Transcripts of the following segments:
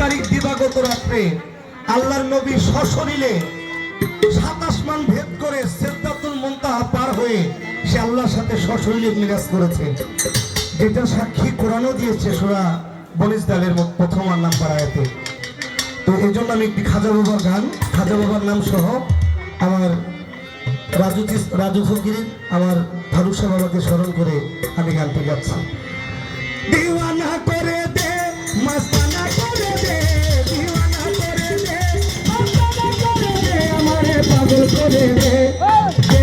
তারিখ দিবাগত রাত্রে আল্লাহর নবী সশরীরে সাতাশ মান ভেদ করে সিদ্ধাতুল মুনতাহা পার হয়ে সে আল্লাহর সাথে সশরীরে মিরাজ করেছে। যেটা সাক্ষী কোরআনও দিয়েছে সোরা বনিস দালের প্রথম আর নাম্বার আয়াতে। তো এই জন্য আমি একটি খাজা বাবার গান, খাজা বাবার নাম সহ আমার রাজু রাজু ফকির, আমার ফারুসা বাবাকে স্মরণ করে আমি গানটি গাচ্ছি। দিওয়ানা পাগল করে দে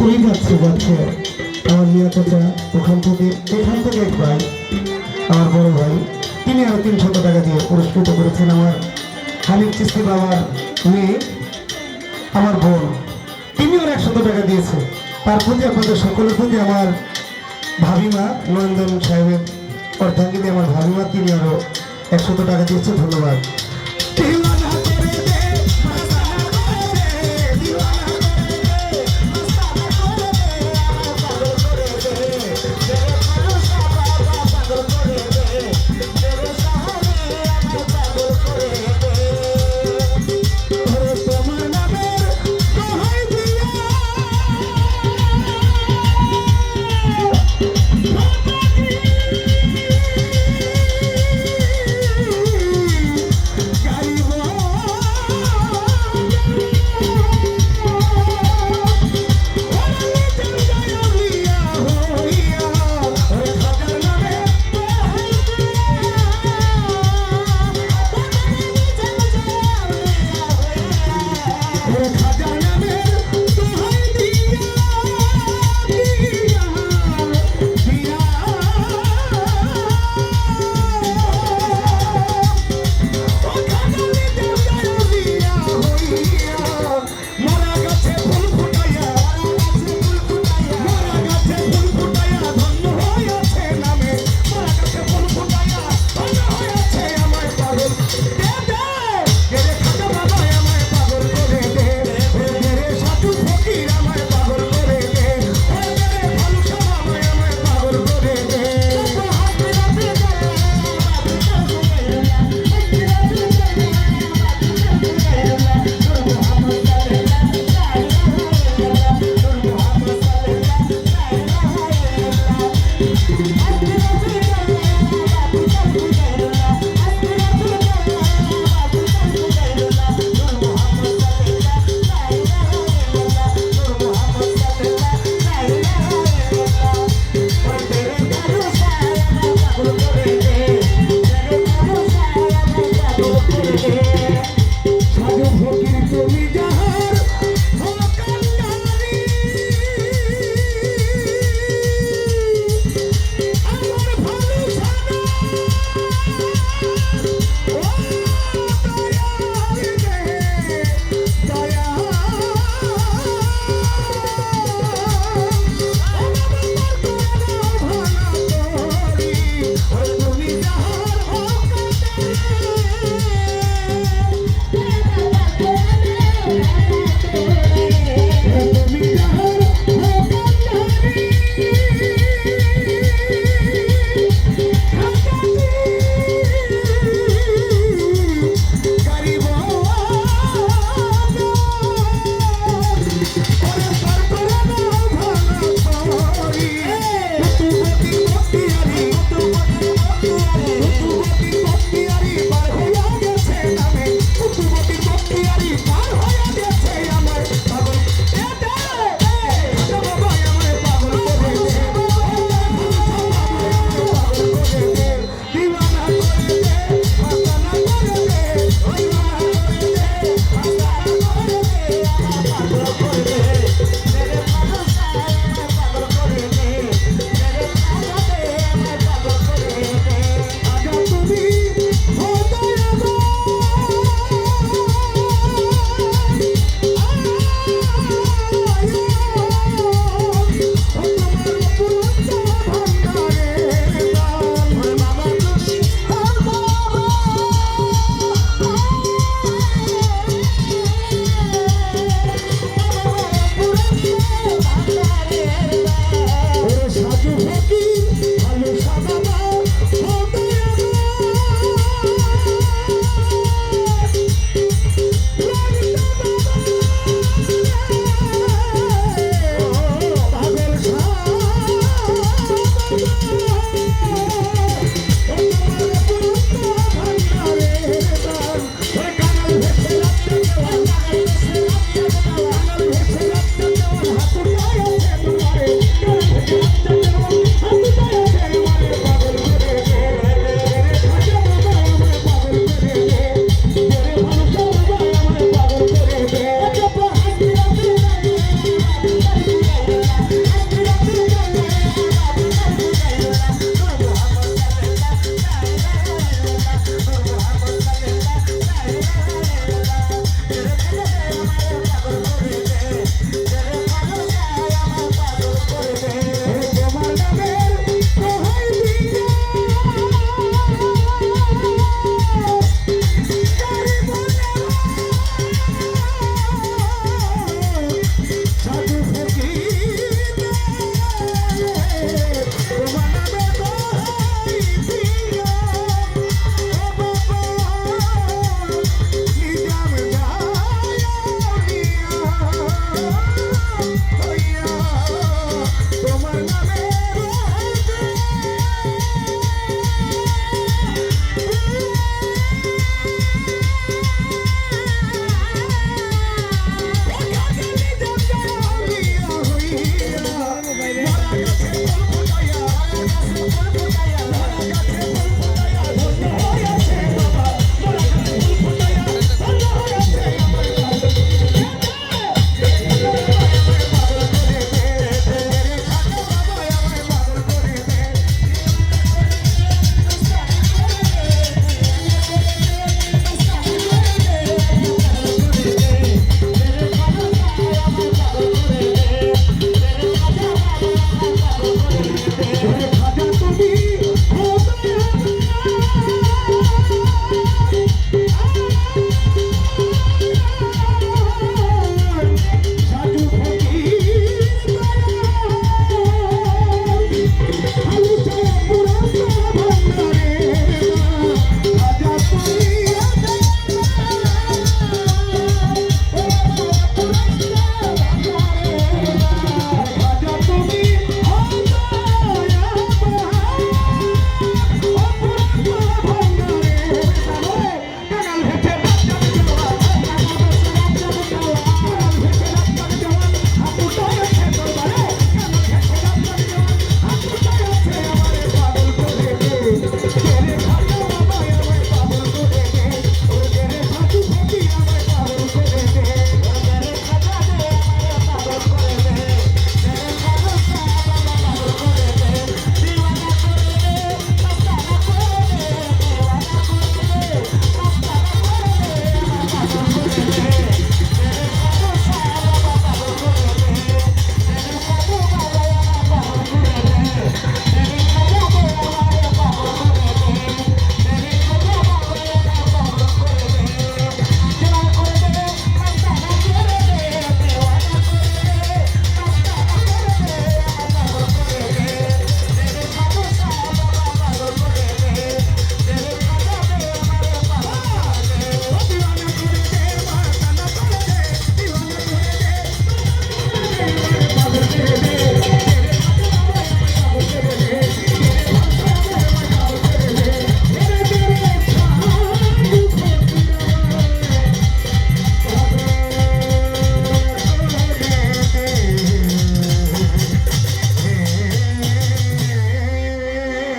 করেই যাচ্ছে যাচ্ছে আমার মিয়া চাচা ওখান থেকে, এখান থেকে এক ভাই, আমার বড় ভাই, তিনি আরও তিনশত টাকা দিয়ে পুরস্কৃত করেছেন আমার হানিফ চিস্তি বাবার মেয়ে, আমার বোন। তিনিও একশত টাকা দিয়েছে। তার প্রতি আপনাদের সকলের প্রতি আমার ভাবিমা নন্দন সাহেবের অর্ধাঙ্গিনী আমার ভাবিমা তিনি আরও একশত টাকা দিয়েছে। ধন্যবাদ।